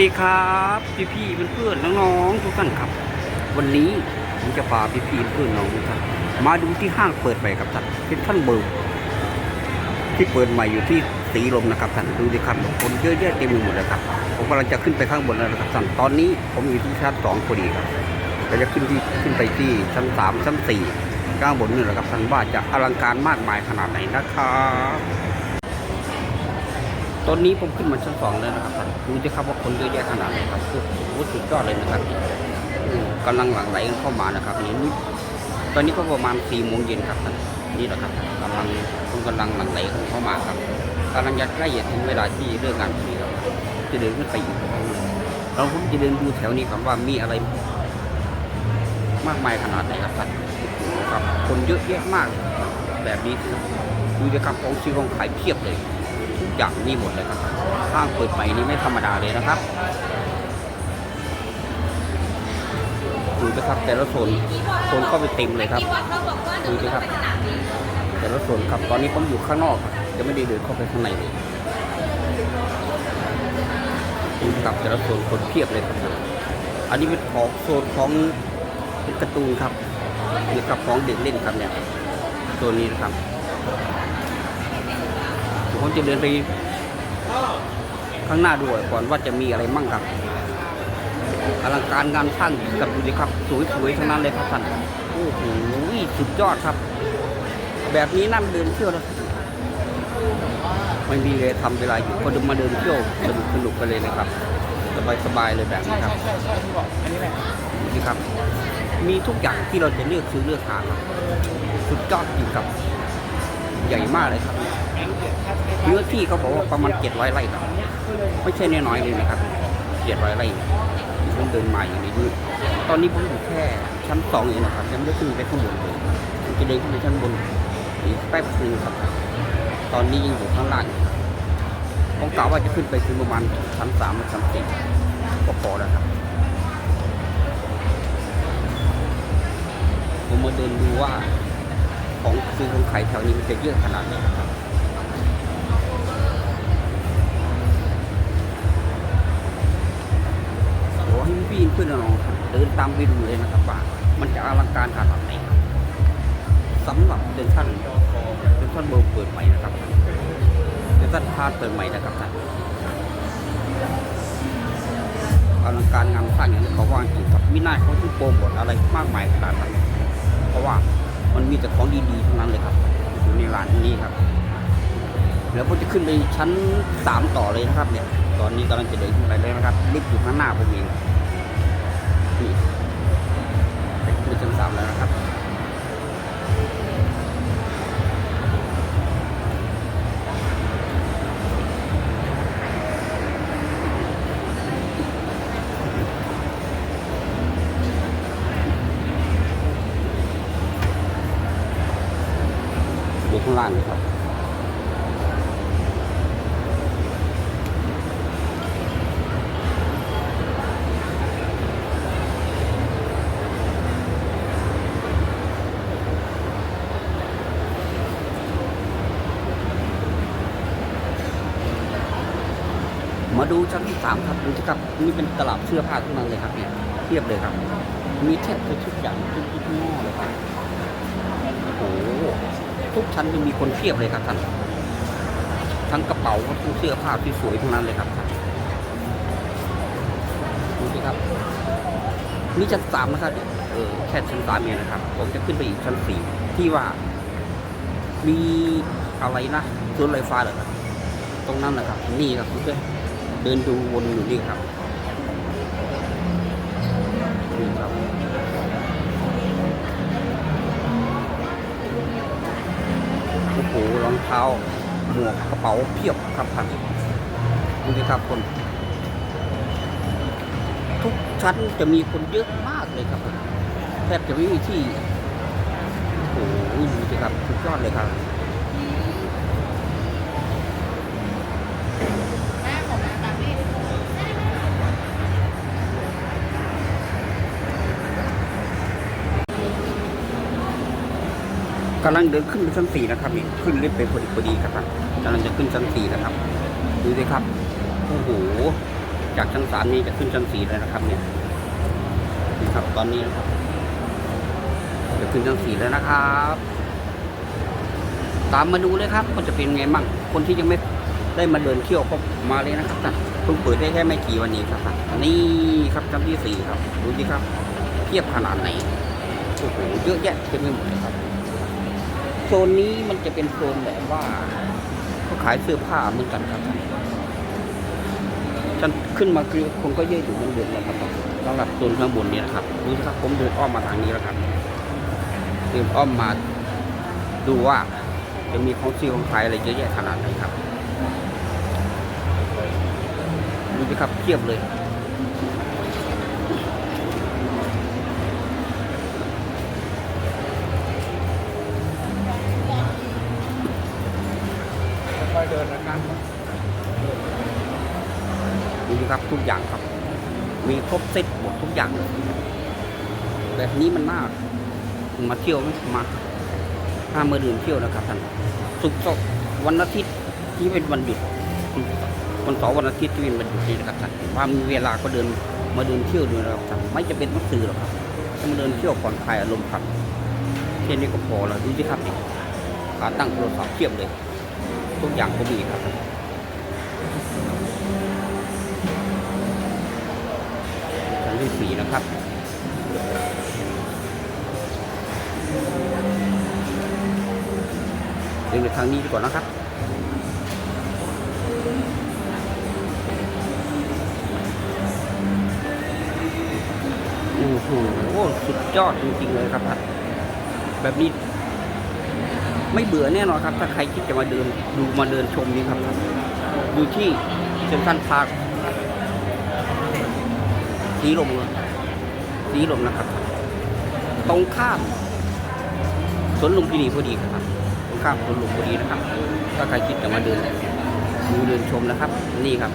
ดีครับพี่พี่เพื่อนๆน้องๆทุกท่านครับ วันนี้ผมจะพาพี่พี่เพื่อนน้องทุกท่านมาดูที่ห้างเปิดใหม่ครับท่านเป็นท่านเบิร์ที่เปิดใหม่อยู่ที่สีลมนะครับท่านดูดิครับคนเยอะแยะเต็มไปหมดเลยครับผมกำลังจะขึ้นไปข้างบนแล้วนะครับท่านตอนนี้ผมอยู่ที่ชั้นสองพอดีครับเราจะขึ้นที่ขึ้นไปที่ชั้นสามชั้นสี่ข้างบนนี่แหละครับท่านว่าจะอลังการมากมายขนาดไหนนะครับ ตอนนี้ผมขึ้นมาชั้นสองแล้วนะครับท่านดูสิครับว่าคนเยอะแยะขนาดไหนครับโอ้สุดยอดเลยนะครับอืมกำลังหลั่งไหลเข้ามานะครับนี่ตอนนี้ก็ประมาณสี่โมงเย็นครับท่านนี่แหละครับกำลังคนกำลังหลั่งไหลเข้ามาครับกำลังจะใกล้จะถึงเวลาที่เลิกงานพอดีครับจะเดินขึ้นไปอีกเราผมจะเดินดูแถวนี้ครับว่ามีอะไร มากมายขนาดไหนครับท่านครับคนเยอะแยะมาก แบบนี้ครับดูสิครับของซื้อของขายเพียบเลย อย่างนี่หมดเลยครับห้างเปิดใหม่นี่ไม่ธรรมดาเลยนะครับดูนะครับแต่ละโซนโซนเข้าไปเต็มเลยครับดูสิครับ แต่ละโซนครับตอนนี้ผมอยู่ข้างนอกจะไม่ได้เดินเข้าไปข้างในเลยดูครับแต่ละโซนคนเพียบเลยครับอันนี้เป็นของโซนของเป็นการ์ตูนครับนี่ครับของเด็กเล่นครับเนี่ยโซนนี้นะครับ ผมจะเดินไปข้างหน้าด้วยก่อนว่าจะมีอะไรมั่งครับอลังการงานสร้างกับดูดิครับ สวยๆทั้งนั้นเลยครับท่านโอ้โหสุดยอดครับ แบบนี้นั่งเดินเที่ยวแล้วไม่มีเลยทำเวลาอยู่ก็เดินมาเดินเที่ยวสนุกสนุกไปเลยนะครับสบายๆเลยแบบนี้ครับใช่ใช่ที่บอกอันนี้แหละดูสิครับ มีทุกอย่างที่เราจะเลือกซื้อเลือกทาครับสุดยอดจริงครับ ใหญ่มากเลยครับเนื้อที่เขาบอกว่าประมาณเจ็ดร้อยไร่ครับ ไม่ใช่น้อยๆเลยนะครับเจ็ดร้อยไร่ที่ผมเดินมาอย่างนี้ดูตอนนี้ผมอยู่แค่ชั้นสองเองนะครับยังไม่ได้ขึ้นไปข้างบนเลยผมจะเดินขึ้นไปชั้นบนอีกแป๊บนึงครับ ตอนนี้ยังอยู่ข้างล่างอยู่ครับผมกะว่าจะขึ้นไปถึงประมาณชั้นสามหรือชั้นสี่ก็พอแล้วครับผมมาเดินดูว่า ของซื้อของขายแถวนี้มันจะเยอะขนาดไหนครับขอให้พี่ๆเพื่อนน้องครับเดินตามไปดูเลยนะครับว่ามันจะอลังการขนาดไหนครับสำหรับเดนท่านเดนท่านเบอร์เปิดใหม่นะครับเดนท่านพาเปิดใหม่นะครับท่านอลังการงานสร้างอย่างที่เขาว่าจริงครับมิน่าเขาที่โปรโมทอะไรมากมายขนาดนั้นเพราะว่า มันมีแต่ของดีๆทั้งนั้นเลยครับอยู่ในร้านนี้ครับแล้วผมจะขึ้นไปชั้นสามต่อเลยนะครับเนี่ย ตอนนี้กำลังจะเดินขึ้นไปเลยนะครับลิฟต์อยู่ข้างหน้าผมเอง ล่างนี่ครับมาดูชั้นที่สามครับดูสิครับนี่เป็นตลาดเสื้อผ้าทั้นั้นเลยครับเนี่ยเทียบเลยครับ มีแทบทุกอย่างทุกทุกหม้อเลยครับ ทุกชั้นจะมีคนเทียบเลยครับท่าน ทั้งกระเป๋าทั้งเสื้อผ้าที่สวยทั้งนั้นเลยครับท่านดูสิครับ นี่ชั้นสามนะครับเออแค่ชั้นสามเองนะครับ ผมจะขึ้นไปอีกชั้นสี่ที่ว่า มีอะไรนะสวนไฟฟ้าเหรอครับ ตรงนั้นนะครับ นี่ครับเพื่อนเดินดูวนอยู่นี่ครับ มวกกระเป๋าเพียบครับท่านดูสิครับคนทุกชั้นจะมีคนเยอะมากเลยครับแทบจะไม่มีที่โอ้โหดูสิครับสุดยอดเลยครับำลังเดินขึ้นไปชั้นสี่นะครับนี่ขึ้นลิฟต์ไปพอดีพอดีครับท่านกำลังจะขึ้นชั้นสี่นะครับ ดูสิครับโอ้โหจากชั้นสามนี้จะขึ้นชั้นสี่เลยนะครับเนี่ยนี่ครับตอนนี้นะครับจะขึ้นชั้นสี่แล้วนะครับ ตามมาดูเลยครับว่าจะเป็นไงบ้างคนที่ยังไม่ได้มาเดินเที่ยวก็มาเลยนะครับท่านเพิ่งเปิดได้แค่ไม่กี่วันนี้ครับท่านนี่ครับชั้นที่สี่ครับ ดูสิครับเทียบขนาดไหนโอ้โหเยอะแยะเต็มไปหมดเลยครับ โซนนี้มันจะเป็นโซนแบบว่าเขาขายเสื้อผ้าเหมือนกันครับฉันขึ้นมาคือคนก็เยอะอยู่บนเดินแล้วครับสำหรับโซนข้างบนนี้นะครับดูสิครับผมเดินอ้อมมาทางนี้แล้วครับเดินอ้อมมาดูว่าจะมีของซื้อของขายอะไรเยอะแยะขนาดไหนครับดูสิครับเทียบเลย เดินนะครับดูสิครับทุกอย่างครับ มีครบเซ็ตหมดทุกอย่างแบบนี้มันมากมาเที่ยวมาห้ามมาดื่มเที่ยวนะครับท่านสุกร์เสาร์วันอาทิตย์ที่เป็นวันหยุดวันเสาร์วันอาทิตย์ที่เป็นวันหยุดนี่นะครับท่านว่ามีเวลาก็เดินมาเดินเที่ยวดูนะครับท่านไม่จะเป็นต้องซื้อหรอกครับจะมาเดินเที่ยวผ่อนคลายอารมณ์ครับแค่นี้ก็พอแล้วดูสิครับขาตั้งโทรศัพท์เทียบเลย ทุกอย่างก็มีครับชั้นที่สี่นะครับเดินไปทางนี้ดีกว่านะครับโอ้โหสุดยอดจริงๆเลยครับแบบนี้ ไม่เบื่อแน่นอนครับ ถ้าใครคิดจะมาเดินดูมาเดินชมนี่ครับท่านอยู่ที่เซ็นทรัลพาร์คสีลมเลยสีลมนะครับ ตรงข้ามสวนลุมพินีพอดีครับ ตรงข้ามสวนลุมพอดีนะครับ ถ้าใครคิดจะมาเดินดูเดินชมนะครับ นี่ครับ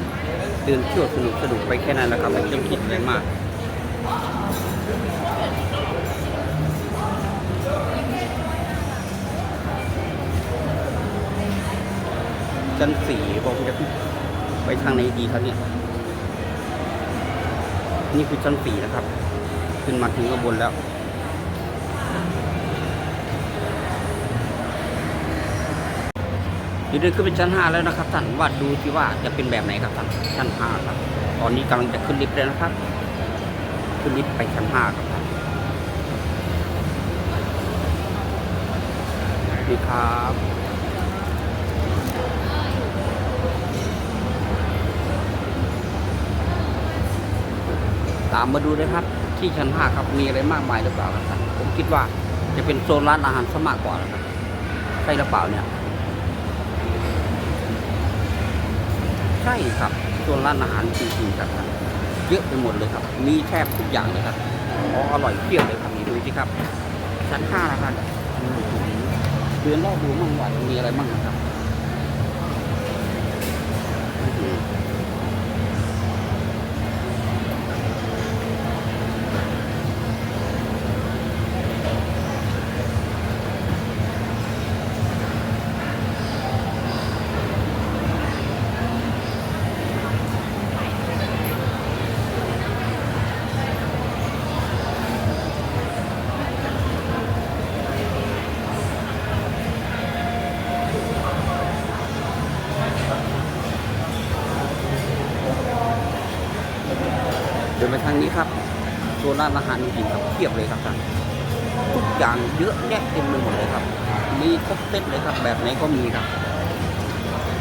เดินเที่ยวสนุกสนุกไปแค่นั้นนะครับไม่ต้องคิดอะไรมาก ชั้นสี่บอกจะไปทางไหนดีครับเนี่ย นี่คือชั้นสี่นะครับ ขึ้นมาถึงข้างบนแล้วเดี๋ยวเดินขึ้นเป็นชั้นห้าแล้วนะครับท่านว่าดูที่ว่าจะเป็นแบบไหนครับท่านชั้นห้าครับ ตอนนี้กำลังจะขึ้นลิฟต์เลยนะครับ ขึ้นลิฟต์ไปชั้นห้าครับท่านนี่ครับามมาดูเลยครับ ที่ชั้นห้าครับมีอะไรมากมายหรือเปล่าครับ ผมคิดว่าจะเป็นโซนร้านอาหารซะมากกว่านะครับใช่หรือเปล่าเนี่ย ใช่ครับโซนร้านอาหารจริงๆครับเยอะไปหมดเลยครับ มีแทบทุกอย่างเลยครับองออร่อยเพียบเลยครับนี่ดูสิครับ ชั้นห้านะครับเดือนรอบดูมั่งว่ามีอะไรมั่งนะครับ ร้านอาหารจริงๆครับเทียบเลยครับท่านทุกอย่างเยอะแยะเต็มไปหมดเลยครับ มีครบเซ็ตเลยครับ แบบไหนก็มีครับ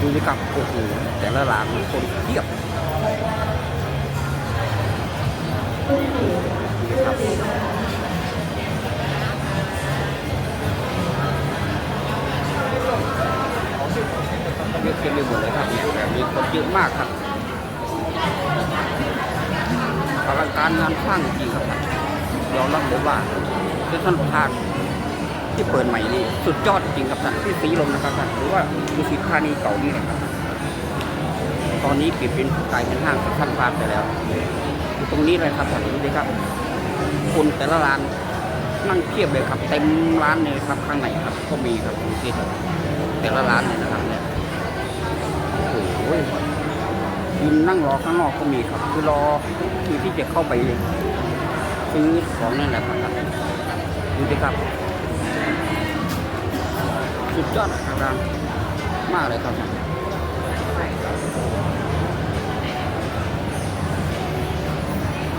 ดูสิครับโอ้โหแต่ละร้านมันคนเทียบดูสิครับเยอะเต็มไปหมดเลยครับเนี่ยแบบนี้คนเยอะมากครับ ลังการงานสร้างจริงครับท่านยอมรับเลยว่าคือท่านทางที่เปิดใหม่นี่สุดยอดจริงครับท่านที่สีลมนะครับท่านหรือว่าดูสิธานีเก่านี่นะครับตอนนี้เปลี่ยนเป็นกลายเป็นห้างท่านพาคไปแล้วอยู่ตรงนี้เลยครับท่านดูดิครับ คนแต่ละร้านนั่งเทียบเลยครับเต็มร้านเลยครับข้างในครับ ก็มีครับดูสิแต่ละร้านเลยนะครับเนี่ยโอ้โห ยืนนั่งรอข้างนอกก็มีครับ คือรอคือที่จะเข้าไปซื้อของนั่นแหละครับดูดิครับสุดยอดทางร้านมากเลยครับ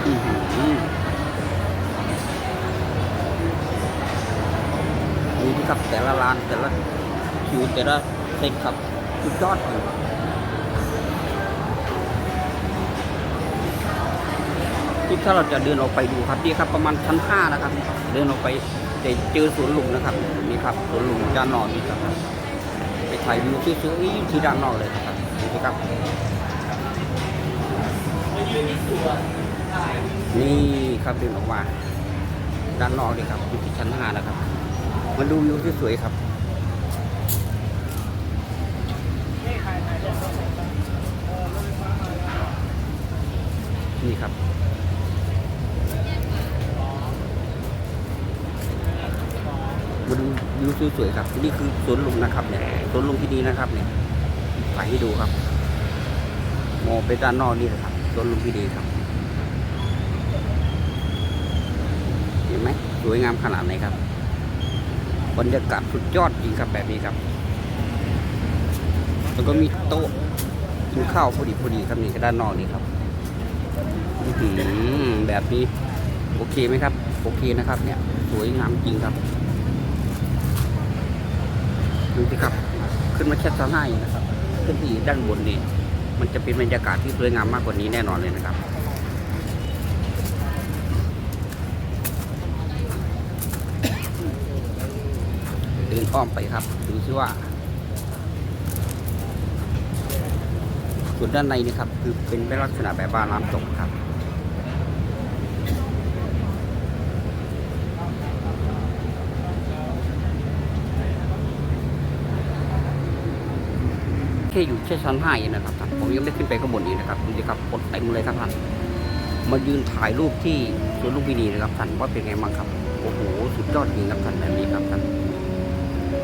อื้อหือดูดิครับแต่ละร้านแต่ละคิวแต่ละเซ็ตครับสุดยอดเลย ที่ถ้าเราจะเดินออกไปดูครับนี่ครับประมาณชั้นห้านะครับ เดินออกไปจะเจอสวนลุมนะครับนี่ครับสวนลุมด้านนอกนี่ครับไปถ่ายวิวสวยๆที่ด้านนอกเลยครับดูสิครับนี่ครับเดินออกมาด้านนอกเลยครับอยู่ที่ชั้นห้านะครับมาดูวิวที่สวยครับนี่ครับ มาดู วิวสวยๆครับนี่คือสวนลุมนะครับเนี่ยสวนลุมที่ดีนะครับเนี่ยถ่ายให้ดูครับมองไปด้านนอกนี่เลยครับสวนลุมที่ดีครับ เห็นไหมสวยงามขนาดไหนครับบรรยากาศสุดยอดจริงครับแบบนี้ครับ แล้วก็มีโต๊ะกินข้าวพอดีพอดีครับนี่ก็ด้านนอกนี่ครับอืแบบนี้ โอเคไหมครับ โอเคนะครับ เนี่ย สวยงามจริงครับ ดูสิครับ ขึ้นมาแค่ชั้นห้าเองนะครับ ขึ้นที่ด้านบนนี่ มันจะเป็นบรรยากาศที่สวยงามมากกว่านี้แน่นอนเลยนะครับเดินอ้อมไปครับ ดูซิว่า ส่วนด้านในนี่ครับ คือเป็นลักษณะแบบบ้านน้ำตกครับ แค่อยู่แค่ชั้นห้าเองนะครับท่านผมยังไม่ขึ้นไปข้างบนอีกนะครับดูสิครับคนเต็มเลยครับท่านมายืนถ่ายรูปที่สวนลุมพินีนะครับท่านว่าเป็นไงบ้างครับโอ้โหสุดยอดจริงครับท่านแบบนี้ครับท่าน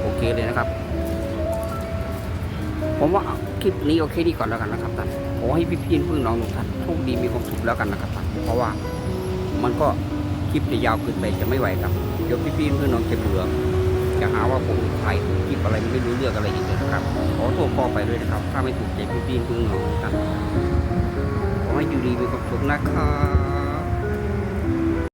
โอเคเลยนะครับ ผมว่าคลิปนี้โอเคดีก่อนแล้วกันนะครับท่านขอให้พี่พี่เพื่อนน้องทุกท่านโชคดีมีความสุขแล้วกันนะครับท่านเพราะว่ามันก็คลิปจะยาวเกินไปจะไม่ไหวครับเดี๋ยวพี่พี่เพื่อนน้องจะเบื่อ จะหาว่าผมถ่ายคลิปอะไรไม่รู้เรื่องอะไรอีกเลยนะครับ ขอโทษพ่อไปด้วยนะครับ ถ้าไม่ถูกใจพี่พี่ๆเพื่อนน้องทุกท่านขอให้อยู่ดีมีความสุขนะครับ